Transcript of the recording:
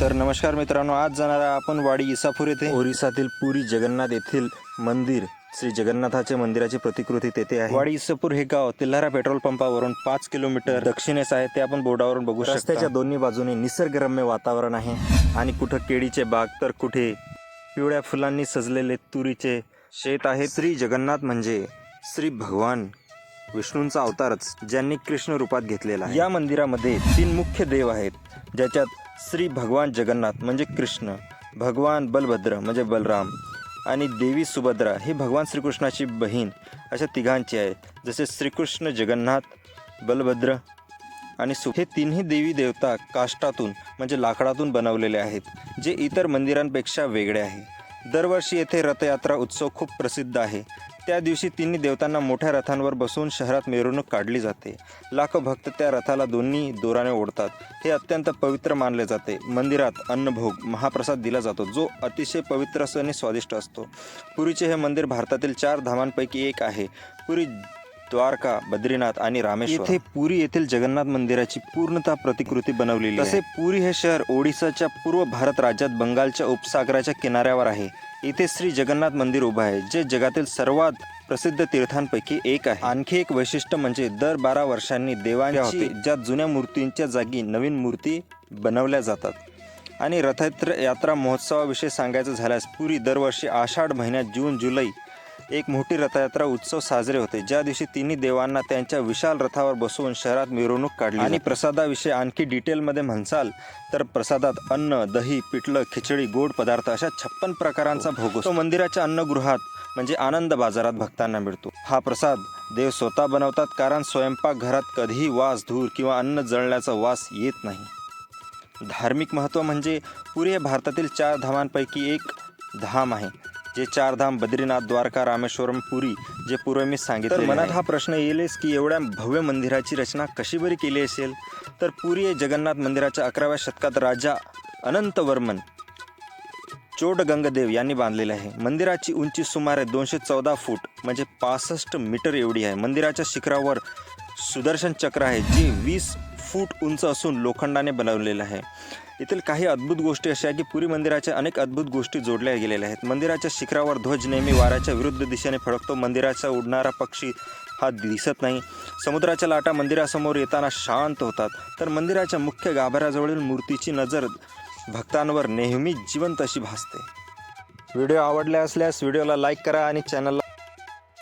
तर नमस्कार मित्रांनो आज जाणार आपण वाडी इसापूर येथे. ओरिसातील पुरी जगन्नाथ येथील मंदिर श्री जगन्नाथाचे मंदिराची प्रतिकृती तेथे आहे. वाडी इसापूर हे गाव तेल्हारा पेट्रोल पंपावरून पाच किलोमीटर दक्षिणेस आहे ते आपण बोर्डावरून बघू शकतो. रस्त्याच्या दोन्ही बाजूने निसर्गरम्य वातावरण आहे आणि कुठं केळीचे बाग तर कुठे पिवळ्या फुलांनी सजलेले तुरीचे शेत आहे. श्री जगन्नाथ म्हणजे श्री भगवान विष्णूंचा अवतारच ज्यांनी कृष्ण रूपात घेतलेला या मंदिरामध्ये तीन मुख्य देव आहेत ज्याच्यात श्री भगवान जगन्नाथ म्हणजे कृष्ण भगवान बलभद्र म्हणजे बलराम आणि देवी सुभद्रा ही भगवान श्रीकृष्णाची बहीण अशा तिघांची आहे जसे श्रीकृष्ण जगन्नाथ बलभद्र आणि सु हे तिन्ही देवी देवता काष्टातून म्हणजे लाकडातून बनवलेले आहेत जे इतर मंदिरांपेक्षा वेगळे आहे. दरवर्षी येथे रथयात्रा उत्सव खूप प्रसिद्ध आहे. त्या दिवशी तिन्ही देवतांना मोठ्या रथांवर बसून शहरात मिरवणूक काढली जाते. लाखो भक्त त्या रथाला दोन्ही दोराने ओढतात. हे अत्यंत पवित्र मानले जाते. मंदिरात अन्नभोग महाप्रसाद दिला जातो जो अतिशय पवित्र असं आणि स्वादिष्ट असतो. पुरीचे हे मंदिर भारतातील चार धामांपैकी एक आहे. पुरी द्वारका बद्रीनाथ आणि रामेश्वर. येथे पुरी येथील जगन्नाथ मंदिराची पूर्णतः प्रतिकृती बनवलेली तसे पुरी हे शहर ओडिसाच्या पूर्व भारत राज्यात बंगालच्या उपसागराच्या किनाऱ्यावर आहे. इथे श्री जगन्नाथ मंदिर उभं आहे जे जगातील सर्वात प्रसिद्ध तीर्थांपैकी एक आहे. आणखी एक वैशिष्ट्य म्हणजे दर बारा वर्षांनी देवांची होते. ज्या जुन्या मूर्तींच्या जागी नवीन मूर्ती बनवल्या जातात. आणि रथयात्रा यात्रा महोत्सवाविषयी सांगायचं झाल्यास पुरी दरवर्षी आषाढ महिन्यात जून जुलै एक मोठी रथयात्रा उत्सव साजरे होते. ज्या दिवशी तिन्ही देवांना त्यांच्या विशाल रथावर बसवून शहरात मिरवणूक काढली आणि प्रसादाविषयी आणखी डिटेलमध्ये म्हणसाल तर प्रसादात अन्न दही पिठलं खिचडी गोड पदार्थ अशा छप्पन प्रकारांचा भोग असतो. तो मंदिराच्या अन्नगृहात म्हणजे आनंद बाजारात भक्तांना मिळतो. हा प्रसाद देव स्वतः बनवतात कारण स्वयंपाक घरात कधीही वास धूर किंवा अन्न जळण्याचा वास येत नाही. धार्मिक महत्त्व म्हणजे पुरी भारतातील चार धामांपैकी एक धाम आहे. जे चार धाम बद्रीनाथ द्वारका रामेश्वरम पुरी जे पूर्वी मी सांगितले तर मनात हा प्रश्न येईलच की एवढ्या भव्य मंदिराची रचना कशी बरी केली असेल? तर पुरी हे जगन्नाथ मंदिराच्या अकराव्या शतकात राजा अनंतवर्मन चोडगंगदेव यांनी बांधलेले आहे. मंदिराची उंची सुमारे दोनशे चौदा फूट म्हणजे पासष्ट मीटर एवढी आहे. मंदिराच्या शिखरावर सुदर्शन चक्र आहे जे वीस फूट उंच असून लोखंडाने बनवलेलं आहे. येथील काही अद्भुत गोष्टी अशा आहे की पुरी मंदिराच्या अनेक अद्भुत गोष्टी जोडल्या गेलेल्या आहेत. मंदिराच्या शिखरावर ध्वज नेहमी वाऱ्याच्या विरुद्ध दिशेने फडकतो. मंदिराचा उडणारा पक्षी हा दिसत नाही. समुद्राच्या लाटा मंदिरासमोर येताना शांत होतात. तर मंदिराच्या मुख्य गाभाऱ्याजवळील मूर्तीची नजर भक्तांवर नेहमी जिवंत अशी भासते. व्हिडिओ आवडला असल्यास व्हिडिओला लाईक करा आणि चॅनलला